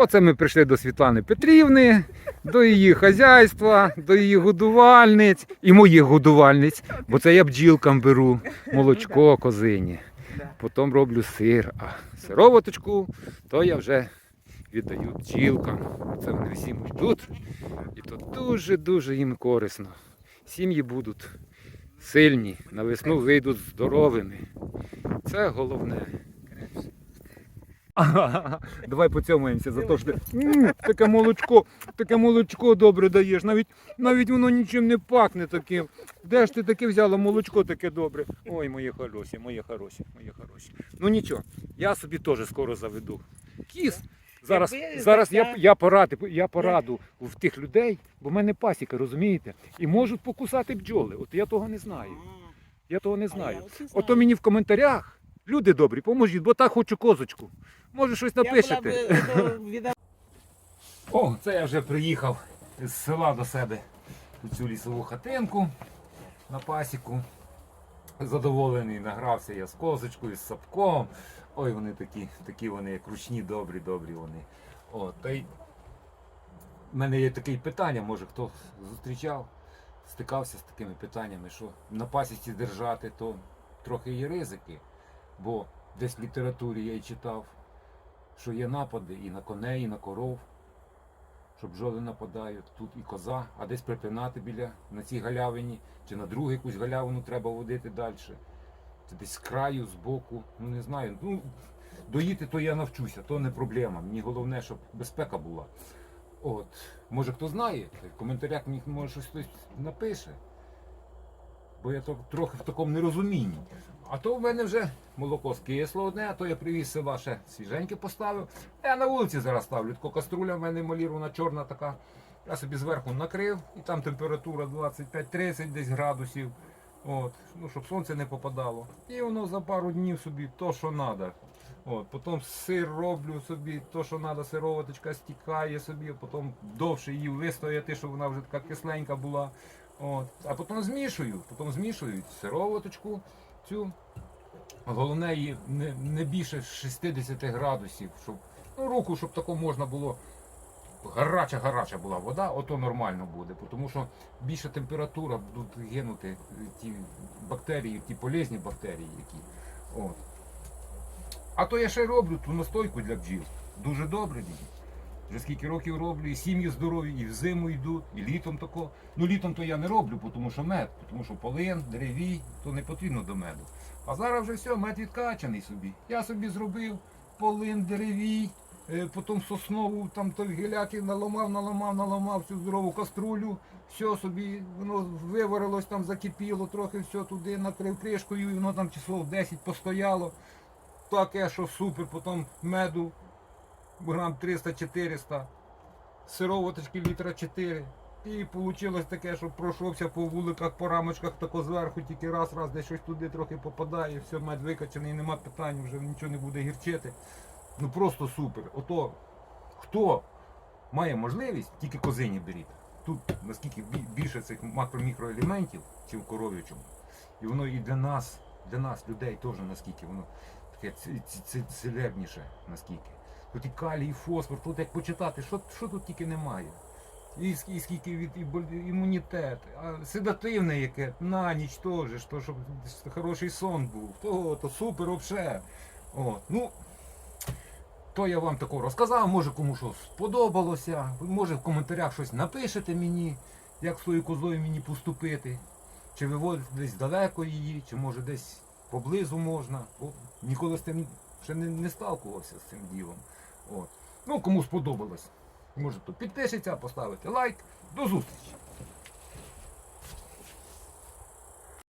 Оце ми прийшли до Світлани Петрівни, до її хазяйства, до її годувальниць і моїх годувальниць, бо це я бджілкам беру молочко козині. Потім роблю сир, а сироваточку то я вже віддаю бджілкам. Це вони всі йдуть. І то дуже-дуже їм корисно. Сім'ї будуть сильні, на весну вийдуть здоровими. Це головне. Давай поцьомаємося за те, що ти таке молочко, таке молочко добре даєш. Навіть, навіть воно нічим не пахне таким. Де ж ти таке взяла молочко таке добре? Ой, моє хороші, моє хороші, моє хороші. Ну нічого, я собі теж скоро заведу. Кіс. Зараз, зараз я, я, поради, я пораду в тих людей, бо в мене пасіка, розумієте? І можуть покусати бджоли. От я того не знаю. Я того не знаю. Ото мені в коментарях, люди добрі, поможіть, бо так хочу козочку. Може щось напишете. О, це я вже приїхав з села до себе у цю лісову хатинку на пасіку. Задоволений, награвся я з козочкою, з сапком. Ой, вони такі, такі вони, як ручні, добрі, добрі вони. О, та й в мене є таке питання, може хто зустрічав, стикався з такими питаннями, що на пасіці держати, то трохи є ризики. Бо десь в літературі я й читав, що є напади і на коней, і на коров що бджоли нападають, тут і коза, а десь припинати біля на цій галявині, чи на другу якусь галявину треба водити далі. Чи десь з краю, з боку, ну не знаю. Ну, доїти то я навчуся, то не проблема. Мені головне, щоб безпека була. От, може хто знає, в коментарях мені може щось хтось напише. Бо я трохи в такому нерозумінні. А то в мене вже молоко скисло одне, а то я привіз ще свіженьке поставив. Я на вулиці зараз ставлю. Така каструля в мене малірована чорна така. Я собі зверху накрив, і там температура 25-30 десь градусів. От, ну, щоб сонце не попадало. І воно за пару днів собі то, що треба. От, потім сир роблю собі, то, що треба, сироваточка стікає собі, потім довше її вистояти, щоб вона вже така кисленька була. От. А потім змішую, потім змішую сироваточку цю. Головне її не, не більше 60 градусів, щоб ну, руку, щоб тако можна було. Гаряча, гаряча була вода, ото нормально буде, тому що більша температура будуть гинути ті бактерії, ті полезні бактерії, які. От. А то я ще роблю ту настойку для бджіл. Дуже добре. Вже скільки років роблю, і сім'ї здорові, і взиму йдуть, і літом тако. Ну літом то я не роблю, тому що мед, тому що полин, деревій, то не потрібно до меду. А зараз вже все, мед відкачаний собі. Я собі зробив полин, деревій, е, потім соснову, там той гіляки наламав, наламав, наламав всю здорову каструлю. Все собі, воно виварилось, там закипіло, трохи все туди накрив кришкою, і воно там число 10 постояло. Таке, що супер, потім меду грам 300-400, сироваточки літра 4. І вийшло таке, що пройшовся по вуликах, по рамочках, тако зверху, тільки раз, раз десь щось туди трохи попадає, все, мед викачаний, нема питань, вже нічого не буде гірчити. Ну просто супер. Ото хто має можливість, тільки козині беріть. Тут наскільки більше цих макро-мікроелементів, чим в коров'ячому. І воно і для нас, для нас, людей, теж наскільки воно таке ці- ці- ці- целебніше, наскільки. Тут і калій, і фосфор, тут як почитати, що, що тут тільки немає. І, і скільки від і імунітет, а седативне яке, на ніч теж, що, щоб хороший сон був, то, то супер вообще. От, ну, то я вам такого розказав, може кому що сподобалося, може в коментарях щось напишете мені, як з тою козою мені поступити. Чи виводити десь далеко її, чи може десь поблизу можна. Бо ніколи з тим ще не, не сталкувався з цим ділом. От. Ну, кому сподобалось, можете підпишіться, поставити лайк. До зустрічі!